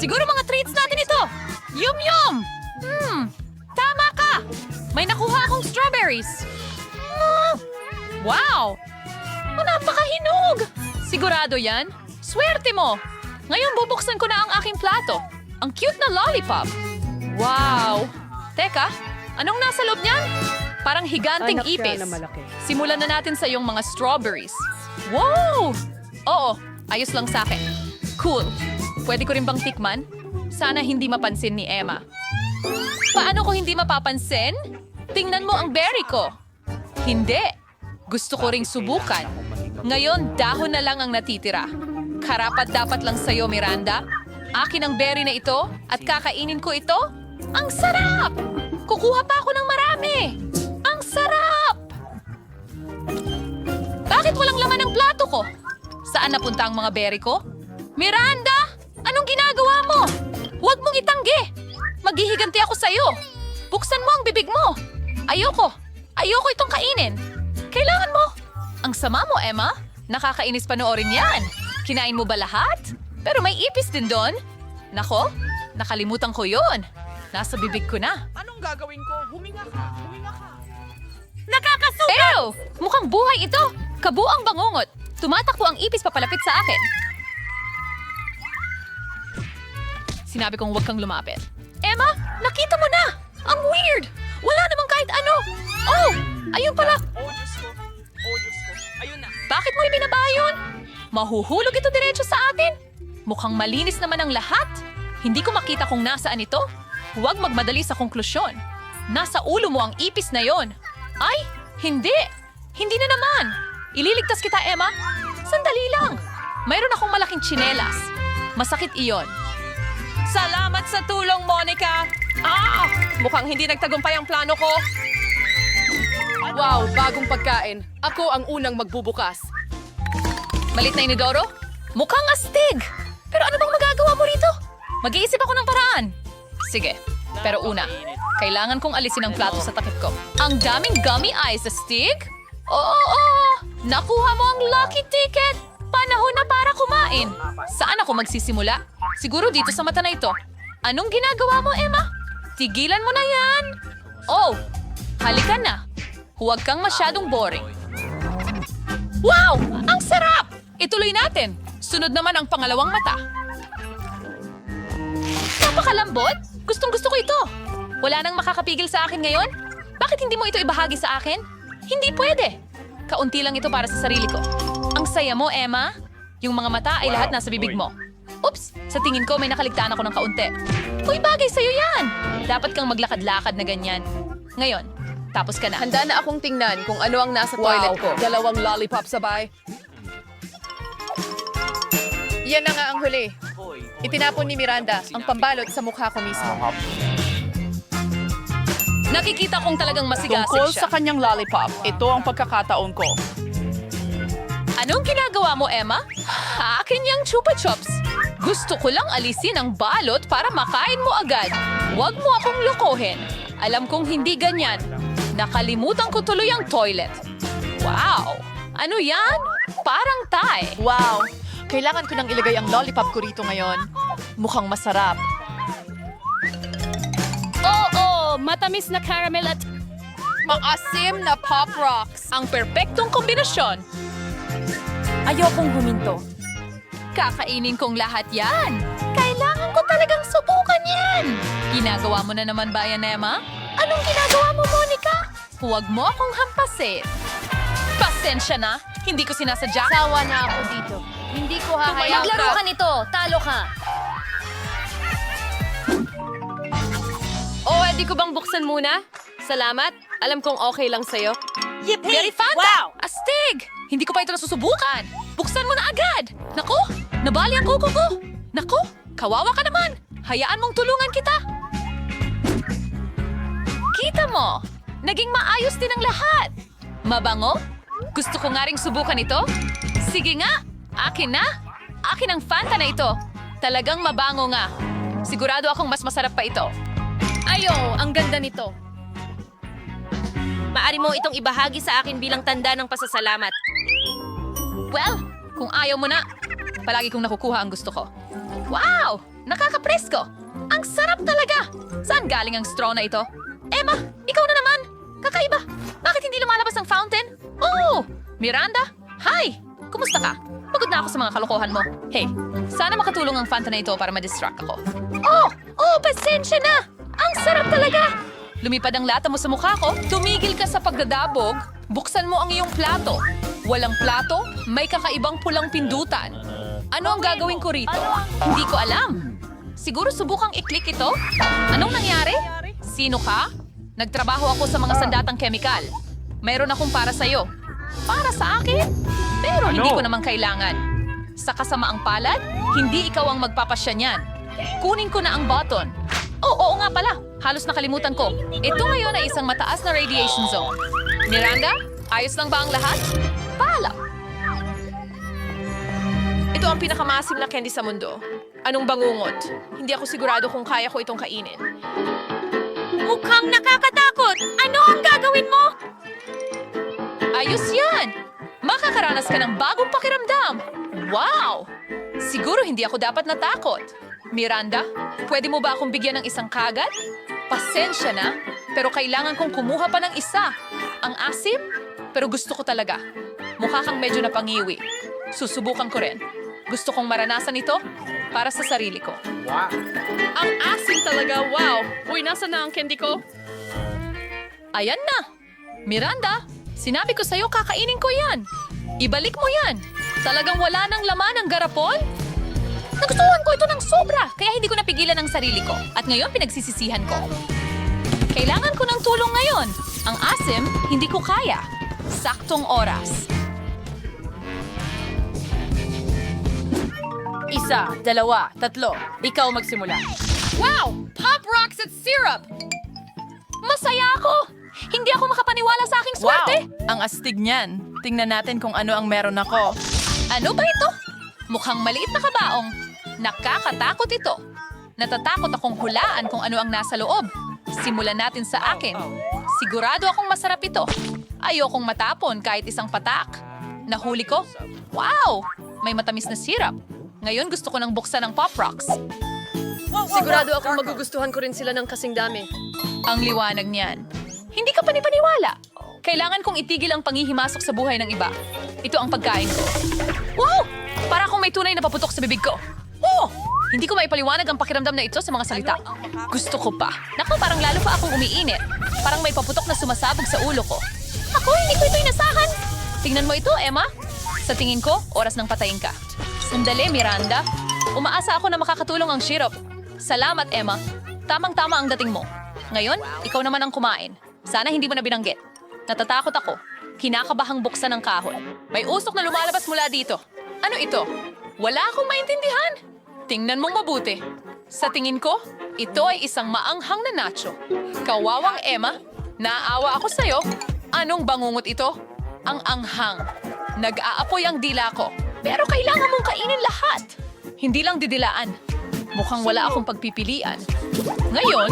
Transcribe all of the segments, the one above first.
Siguro mga treats natin ito. Yum yum! Hmm, tama ka! May nakuha akong strawberries. Mm, wow! Oh, napakahinog! Sigurado yan? Swerte mo! Ngayon bubuksan ko na ang aking plato. Ang cute na lollipop. Wow! Teka, anong nasa loob niyan? Parang higanting Anak ipis. na malaki. Simulan na natin sa iyong mga strawberries. Wow! Oo, ayos lang sa akin. Cool. Pwede ko rin bang tikman? Sana hindi mapansin ni Emma. Paano ko hindi mapapansin? Tingnan mo ang berry ko. Hindi. Gusto ko ring subukan. Ngayon, dahon na lang ang natitira. Karapat dapat lang sa'yo, Miranda. Akin ang berry na ito at kakainin ko ito. Ang sarap! Kukuha pa ako ng marami. Ang sarap! Bakit walang laman ang plato ko? Saan napunta ang mga berry ko? Miranda! Anong ginagawa mo? Huwag mong itanggi! Maghihiganti ako sa'yo! Buksan mo ang bibig mo! Ayoko! Ayoko itong kainin! Kailangan mo! Ang sama mo, Emma! Nakakainis panoorin yan! Kinain mo ba lahat? Pero may ipis din doon! Nako, nakalimutan ko yon. Nasa bibig ko na. Anong gagawin ko? Huminga ka! Huminga ka! Nakakasugat! Ew! Mukhang buhay ito! Kabuang bangungot! Tumatakbo ang ipis papalapit sa akin. Sinabi kong huwag kang lumapit. Emma, nakita mo na! Ang weird! Wala namang kahit ano! Oh! Ayun pala! Oh, Diyos ko! Oh, Diyos ko! Ayun na! Bakit mo ibinaba yun? Mahuhulog ito diretso sa atin. Mukhang malinis naman ang lahat. Hindi ko makita kung nasaan ito. Huwag magmadali sa konklusyon. Nasa ulo mo ang ipis na yon. Ay, hindi. Hindi na naman. Ililigtas kita, Emma. Sandali lang. Mayroon akong malaking tsinelas. Masakit iyon. Salamat sa tulong, Monica. Ah! Mukhang hindi nagtagumpay ang plano ko. Wow, bagong pagkain. Ako ang unang magbubukas. Malit na inidoro? Mukhang astig! Pero ano bang magagawa mo rito? Mag-iisip ako ng paraan. Sige, pero una, kailangan kong alisin ang plato sa takip ko. Ang daming gummy eyes, astig? Oo, oo! Nakuha mo ang lucky ticket! Panahon na para kumain! Saan ako magsisimula? Siguro dito sa mata na ito. Anong ginagawa mo, Emma? Tigilan mo na yan! Oh, halika na. Huwag kang masyadong boring. Wow! Ang sarap! Ituloy natin. Sunod naman ang pangalawang mata. Napakalambot? Gustong gusto ko ito. Wala nang makakapigil sa akin ngayon? Bakit hindi mo ito ibahagi sa akin? Hindi pwede. Kaunti lang ito para sa sarili ko. Ang saya mo, Emma. Yung mga mata ay lahat nasa bibig mo. Oops! Sa tingin ko may nakaligtaan ako ng kaunti. Uy, bagay sa'yo yan! Dapat kang maglakad-lakad na ganyan. Ngayon, tapos ka na. Handa na akong tingnan kung ano ang nasa Wow, toilet ko. dalawang lollipop sabay. Yan na nga ang huli. Itinapon ni Miranda ang pambalot sa mukha ko mismo. Nakikita kong talagang masigasig Tungkol siya. sa kanyang lollipop, ito ang pagkakataon ko. Anong ginagawa mo, Emma? Akin yung chupa chups. Gusto ko lang alisin ang balot para makain mo agad. Huwag mo akong lokohin. Alam kong hindi ganyan. Nakalimutan ko tuloy ang toilet. Wow! Ano yan? Parang tay. Wow! Kailangan ko nang ilagay ang lollipop ko rito ngayon. Mukhang masarap. Oo, matamis na caramel at Maasim na Pop Rocks. ang perpektong kombinasyon. Ayokong huminto. Kakainin kong lahat yan. Kailangan ko talagang subukan yan. Ginagawa mo na naman ba yan, Emma? Anong ginagawa mo, Monica? Huwag mo akong hampasin. Pasensya na. Hindi ko sinasadya. Sawa na ako dito. Hindi ko hahayaan Maglaro ka nito. Talo ka. O, edi ko bang buksan muna? Salamat. Alam kong okay lang sa'yo. Very Fanta! Astig! Hindi ko pa ito nasusubukan. Buksan mo na agad. Naku, nabali ang kuko ko. Naku, kawawa ka naman. Hayaan mong tulungan kita. Kita mo, naging maayos din ang lahat. Mabango? Gusto ko nga ring subukan ito. Sige nga, akin na. Akin ang Fanta na ito. Talagang mabango nga. Sigurado akong mas masarap pa ito. Ayo, ang ganda nito. Maari mo itong ibahagi sa akin bilang tanda ng pasasalamat. Well, kung ayaw mo na, palagi kong nakukuha ang gusto ko. Wow! Nakakapresko! Ang sarap talaga! Saan galing ang straw na ito? Emma, ikaw na naman! Kakaiba! Bakit hindi lumalabas ang fountain? Oh! Miranda? Hi! Kumusta ka? Pagod na ako sa mga kalokohan mo. Hey, sana makatulong ang Fanta na ito para ma-distract ako. Oh! Oh, pasensya na! Ang sarap talaga! Lumipad ang lata mo sa mukha ko, tumigil ka sa pagdadabog, buksan mo ang iyong plato. Walang plato, may kakaibang pulang pindutan. Ano ang gagawin ko rito? Hindi ko alam. Siguro subukang i-click ito? Anong nangyari? Sino ka? Nagtrabaho ako sa mga sandatang kemikal. Mayroon akong para sa'yo. Para sa akin? Pero hindi ko naman kailangan. Sa kasamaang palad, hindi ikaw ang magpapasya niyan. Kunin ko na ang button. Oh, oo nga pala. Halos nakalimutan ko. Ito ngayon ay isang mataas na radiation zone. Miranda, ayos lang ba ang lahat? Paalam. Ito ang pinakamasim na candy sa mundo. Anong bangungot? Hindi ako sigurado kung kaya ko itong kainin. Mukhang nakakatakot! Ano ang gagawin mo? Ayos yan! Makakaranas ka ng bagong pakiramdam! Wow! Siguro hindi ako dapat natakot. Miranda, pwede mo ba akong bigyan ng isang kagat? Pasensya na, pero kailangan kong kumuha pa ng isa. Ang asim? Pero gusto ko talaga. Mukha kang medyo napangiwi. Susubukan ko rin. Gusto kong maranasan ito para sa sarili ko. Ang asim talaga, wow! Uy, nasa na ang candy ko? Ayan na! Miranda, sinabi ko sa'yo kakainin ko yan. Ibalik mo yan. Talagang wala nang laman ang garapon? Nagustuhan ko ito ng sobra, kaya hindi ko napigilan ang sarili ko. At ngayon pinagsisisihan ko. Kailangan ko ng tulong ngayon. Ang asim, hindi ko kaya. Saktong oras. Isa, dalawa, tatlo. Ikaw magsimula. Wow! Pop rocks at syrup! Masaya ako! Hindi ako makapaniwala sa aking swerte! Ang astig niyan. Tingnan natin kung ano ang meron ako. Ano ba ito? Mukhang maliit na kabaong. Nakakatakot ito. Natatakot akong hulaan kung ano ang nasa loob. Simulan natin sa akin. Sigurado akong masarap ito. Ayokong matapon kahit isang patak. Nahuli ko? Wow! May matamis na syrup. Ngayon gusto ko nang buksan ang Pop Rocks. Sigurado akong magugustuhan ko rin sila ng kasing dami. Ang liwanag niyan. Hindi ka panipaniwala. Kailangan kong itigil ang panghihimasok sa buhay ng iba. Ito ang pagkain ko. Wow! Para akong may tunay na paputok sa bibig ko. Oh! Hindi ko maipaliwanag ang pakiramdam na ito sa mga salita. Gusto ko pa. Naku, parang lalo pa akong umiinit. Parang may paputok na sumasabog sa ulo ko. Ako, hindi ko ito inasahan. Tingnan mo ito, Emma. Sa tingin ko, oras ng patayin ka. Sandali, Miranda. Umaasa ako na makakatulong ang syrup. Salamat, Emma. Tamang-tama ang dating mo. Ngayon, ikaw naman ang kumain. Sana hindi mo na binanggit. Natatakot ako. Kinakabahang buksan ng kahon. May usok na lumalabas mula dito. Ano ito? Wala akong maintindihan. Tingnan mong mabuti. Sa tingin ko, ito ay isang maanghang na nacho. Kawawang Emma, naaawa ako sa'yo. Anong bangungot ito? Ang anghang. Nag-aapoy ang dila ko. Pero kailangan mong kainin lahat. Hindi lang didilaan. Mukhang wala akong pagpipilian. Ngayon,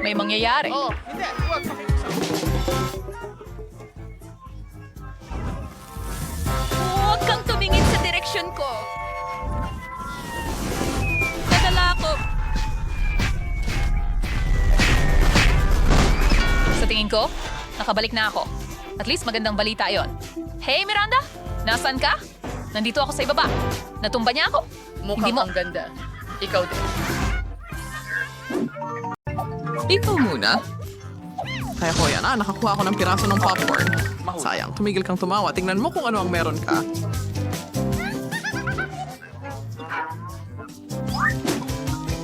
may mangyayari. Oh, hindi. Huwag. Huwag kang tumingin sa direksyon ko. Nadala ako. Sa tingin ko, nakabalik na ako. At least magandang balita yon. Hey Miranda, nasaan ka? Nandito ako sa ibaba. Natumba niya ako. Hindi Mukhang mo... ang ganda. Ikaw din. Ikaw muna. Kaya ko yan, ah, nakakuha ako ng piraso ng popcorn. Sayang, tumigil kang tumawa. Tingnan mo kung ano ang meron ka.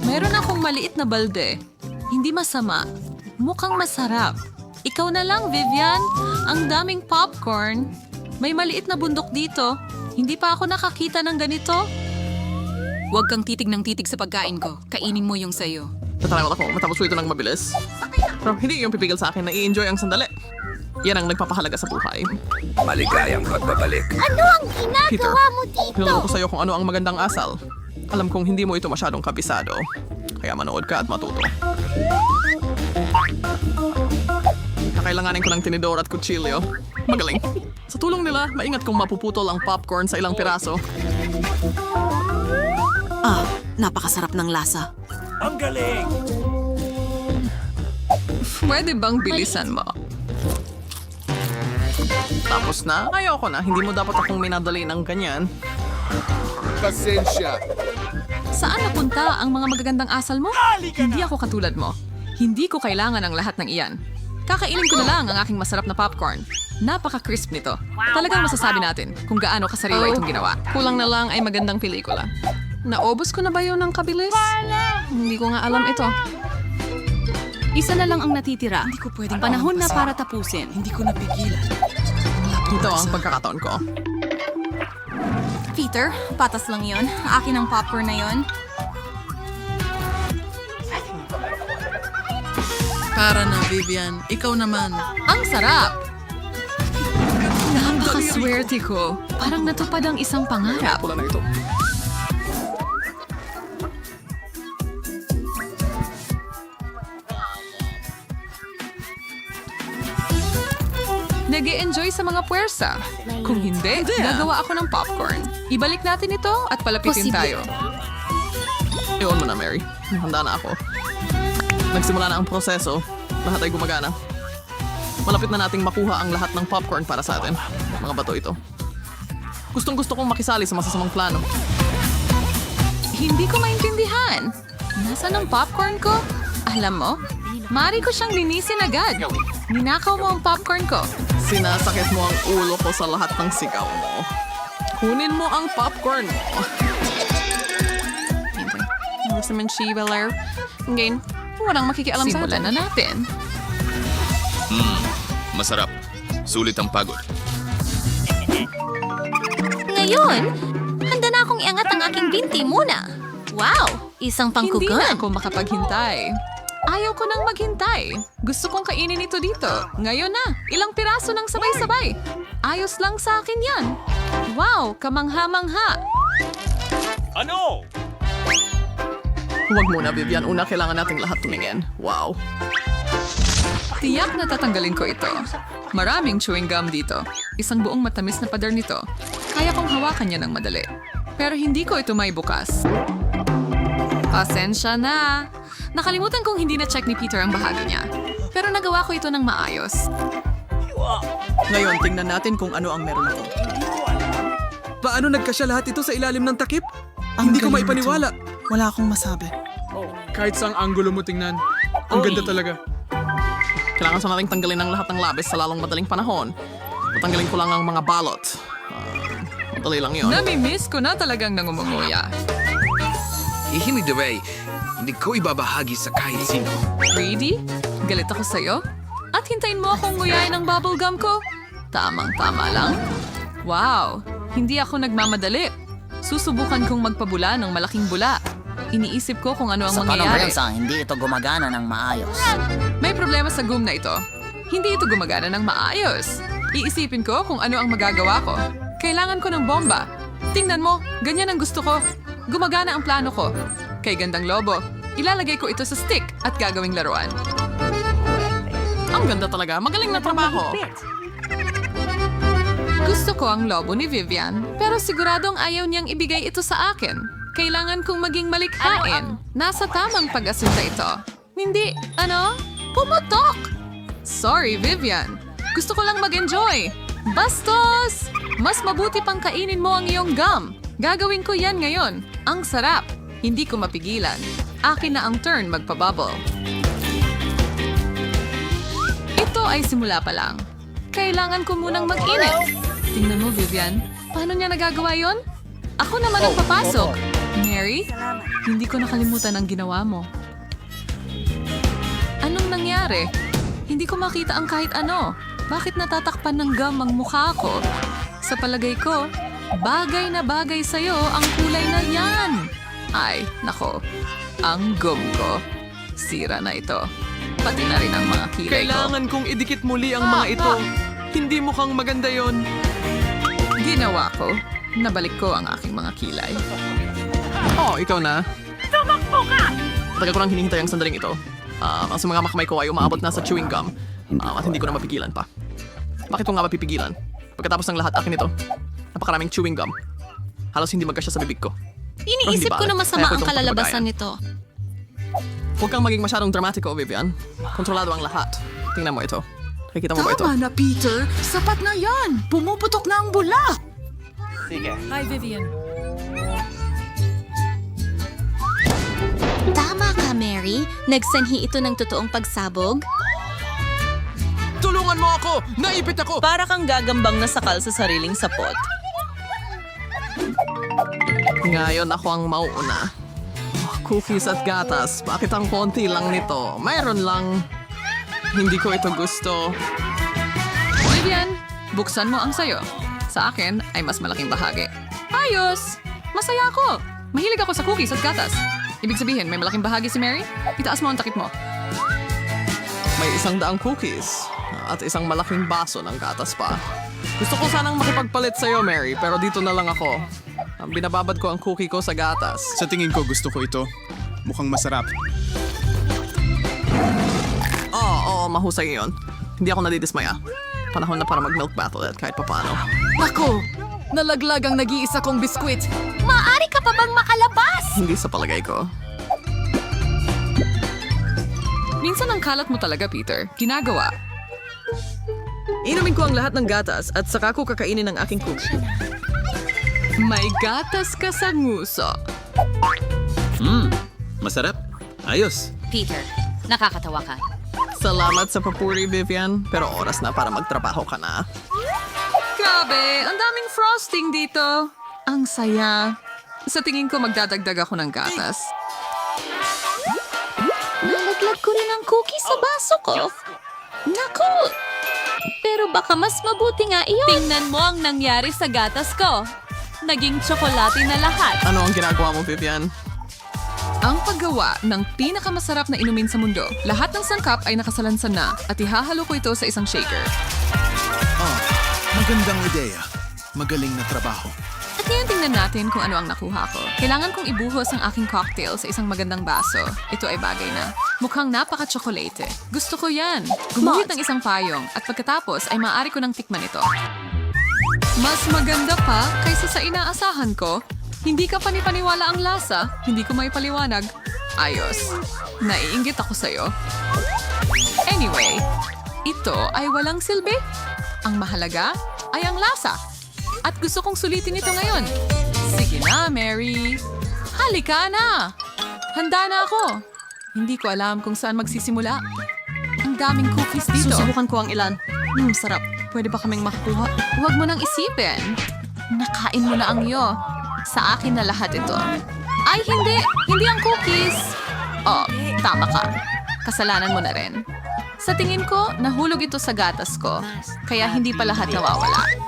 Meron akong maliit na balde. Hindi masama. Mukhang masarap. Ikaw na lang, Vivian. Ang daming popcorn. May maliit na bundok dito. Hindi pa ako nakakita ng ganito. Huwag kang titig ng titig sa pagkain ko. Kainin mo yung sayo. Natatakot ako matapos ko ito ng mabilis. Pero hindi yung pipigil sa akin na i-enjoy ang sandali. Yan ang nagpapahalaga sa buhay. Maligayang pagbabalik. Ano ang Peter, ginagawa mo dito? tinuro ko sa'yo kung ano ang magandang asal. Alam kong hindi mo ito masyadong kabisado. Kaya manood ka at matuto. Kakailanganin ko ng tinidor at kutsilyo. Magaling. Sa tulong nila, maingat kong mapuputol ang popcorn sa ilang piraso. Ah, Napakasarap ng lasa. Pwede bang bilisan mo? Tapos na? Ayoko na. Hindi mo dapat akong minadali ng ganyan. Pasensya. Saan napunta ang mga magagandang asal mo? Hindi ako katulad mo. Hindi ko kailangan ng lahat ng iyan. Kakainin ko na lang ang aking masarap na popcorn. Napaka-crisp nito. Talagang masasabi natin kung gaano kasariwa itong ginawa. Kulang na lang ay magandang pelikula. Naobos ko na ba yun ng kabilis? Hindi ko nga alam ito. Isa na lang ang natitira. Hindi ko pwedeng Panahon na para tapusin. Hindi ko Ito ang pagkakataon ko. Peter, patas lang yon. Akin ang popcorn na yon. Para na, Vivian. Ikaw naman. Ang sarap! Napakaswerte ko. Parang natupad ang isang pangarap. Pula na ito. nag enjoy sa mga puwersa. Kung hindi, gagawa ako ng popcorn. Ibalik natin ito at palapitin tayo. Iwan mo na, Mary. Handa na ako. Nagsimula na ang proseso. Lahat ay gumagana. Malapit na nating makuha ang lahat ng popcorn para sa atin. Mga bato ito. Gustong gusto kong makisali sa masasamang plano. Hindi ko maintindihan. Nasaan ang popcorn ko? Alam mo, mari ko siyang linisin agad. Ninakaw mo ang popcorn ko. Sinasakit mo ang ulo ko sa lahat ng sigaw mo. Kunin mo ang popcorn mo. Mo si Belair? Ngayon, walang makikialam sa Simulan atin. na natin. Masarap. Sulit ang pagod. Ngayon, handa na akong iangat ang aking binti muna. Wow! Isang Hindi pangkugon. na ako makapaghintay. Ayaw ko nang maghintay. Gusto kong kainin ito dito. Ngayon na, ilang piraso ng sabay-sabay. Ayos lang sa akin yan. Wow, kamangha-mangha. Huwag muna, Vivian. Una, kailangan nating lahat tumingin. Wow. Tiyak na tatanggalin ko ito. Maraming chewing gum dito. Isang buong matamis na pader nito. Kaya kong hawakan niya ng madali. Pero hindi ko ito may bukas. Pasensya na. Nakalimutan kong hindi na-check ni Peter ang bahagi niya. Pero nagawa ko ito ng maayos. Ngayon, tingnan natin kung ano ang meron ako. Paano nagkasya lahat ito sa ilalim ng takip? Hindi ko maipaniwala. Wala akong masabi. Kahit sa anggulo mo tingnan. Ang ganda talaga. Kailangan sa nating tanggalin ang lahat ng labis sa lalong madaling panahon. Tatanggalin ko lang ang mga balot. Ah, madali lang yun. Nami-miss ko na talagang nangumunguya. Ihimig Ray, hindi ko ibabahagi sa kahit sino. Ready? Galit ako sa'yo? At hintayin mo akong nguyain ang bubblegum ko? Tamang-tama lang. Wow, hindi ako nagmamadali. Susubukan kong magpabula ng malaking bula. Iniisip ko kung ano ang mangyayari. hindi ito gumagana ng maayos. May problema sa gum na ito. Hindi ito gumagana ng maayos. Iisipin ko kung ano ang magagawa ko. Kailangan ko ng bomba. Tingnan mo, ganyan ang gusto ko. Gumagana ang plano ko. Kay Gandang Lobo, ilalagay ko ito sa stick at gagawing laruan. Ang ganda talaga. Magaling na trabaho. Gusto ko ang lobo ni Vivian, pero siguradong ayaw niyang ibigay ito sa akin. Kailangan kong maging malikhain. Nasa tamang pag-asinta ito. Hindi, ano? Pumutok! Sorry, Vivian. Gusto ko lang mag-enjoy. Bastos! Mas mabuti pang kainin mo ang iyong gum. Gagawin ko yan ngayon. Ang sarap. Hindi ko mapigilan. Akin na ang turn magpabubble. Ito ay simula pa lang. Kailangan ko munang mag-init. Tingnan mo, Vivian. Paano niya nagagawa yon? Ako naman ang papasok. Mary, hindi ko nakalimutan ang ginawa mo. Anong nangyari? Hindi ko makita ang kahit ano. Bakit natatakpan ng gum ang mukha ko? Sa palagay ko, bagay na bagay sa'yo ang kulay na yan. Ay, nako. Ang gum ko. Sira na ito. Pati na rin ang mga kilay ko. Kailangan kong idikit muli ang mga ito. Hindi mukhang maganda yon. Ginawa ko. Nabalik ko ang aking mga kilay. Oh, ikaw na. Tumakbo ka! Tagal ko nang hinihintay ang sandaling ito. Ah, kasi mga makamay ko ay umaabot na sa chewing gum. Ah, at hindi ko na mapigilan pa. Bakit ko nga mapipigilan? Pagkatapos ng lahat, akin ito. Napakaraming chewing gum. Halos hindi magkasya sa bibig ko. Iniisip ko na masama ang kalalabasan nito. Huwag kang maging masyadong dramatiko, Vivian. Kontrolado ang lahat. Tingnan mo ito. Nakikita mo ba ito? Tama na, Peter. Sapat na yan. Pumuputok na ang bula. Hi, Vivian. Tama ka, Mary. Nagsanhi ito ng totoong pagsabog. Tulungan mo ako! Naipit ako! Para kang gagambang nasakal sa sariling sapot. Ngayon ako ang mauuna. Oh, Cookies at gatas. Bakit ang konti lang nito? Mayroon lang. Hindi ko ito gusto. Vivian, buksan mo ang sayo. Sa akin ay mas malaking bahagi. Ayos! Masaya ako! Mahilig ako sa cookies at gatas. Ibig sabihin, may malaking bahagi si Mary? Itaas mo ang takip mo. May isang daang cookies at isang malaking baso ng gatas pa. Gusto ko sanang makipagpalit sa'yo, Mary, pero dito na lang ako. Ang binababad ko ang cookie ko sa gatas. Sa tingin ko gusto ko ito. Mukhang masarap. Oo, oo, mahusay yun. Hindi ako nadidismaya. Panahon na para mag-milk battle at kahit papano. Nako! Nalaglag ang nag-iisa kong biskwit. Maaari ka pa bang makalabas? Hindi sa palagay ko. Minsan ang kalat mo talaga, Peter. Ginagawa. Inumin ko ang lahat ng gatas at saka ko kakainin ang aking cookie. May gatas ka sa nguso. Masarap. Ayos. Peter, nakakatawa ka. Salamat sa papuri, Vivian, pero oras na para magtrabaho ka na. Grabe, ang daming frosting dito. Ang saya. Sa tingin ko magdadagdag ako ng gatas. Nalaglag ko rin ang cookie sa baso ko. Naku! Pero baka mas mabuti nga iyon. Tingnan mo ang nangyari sa gatas ko. Naging tsokolate na lahat. Ano ang ginagawa mo, Vivian? Ang paggawa ng pinakamasarap na inumin sa mundo. Lahat ng sangkap ay nakasalansan na at ihahalo ko ito sa isang shaker. Magandang ideya. Magaling na trabaho. Ngayon tingnan natin kung ano ang nakuha ko. Kailangan kong ibuhos ang aking cocktail sa isang magandang baso. Ito ay bagay na. Mukhang napaka-tsokolate. Gusto ko yan. Gumuhit ng isang payong at pagkatapos ay maaari ko ng tikman ito. Mas maganda pa kaysa sa inaasahan ko. Hindi ka panipaniwala ang lasa. Hindi ko may paliwanag. Ayos. Naiingit ako sa'yo. Anyway, ito ay walang silbi. Ang mahalaga ay ang lasa. At gusto kong sulitin ito ngayon. Sige na, Mary. Halika na! Handa na ako. Hindi ko alam kung saan magsisimula. Ang daming cookies dito. Susubukan ko ang ilan. Hmm, sarap. Pwede ba kaming makakuha? Huwag mo nang isipin. Nakain mo na ang iyo. Sa akin na lahat ito. Ay, hindi! Hindi ang cookies! Oh, tama ka. Kasalanan mo na rin. Sa tingin ko, nahulog ito sa gatas ko. Kaya hindi pa lahat nawawala.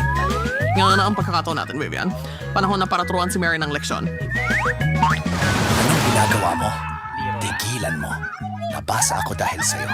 Ngayon na ang pagkakataon natin, Vivian. Panahon na para turuan si Mary ng leksyon. Anong ginagawa mo? Tigilan mo. Nabasa ako dahil sa'yo.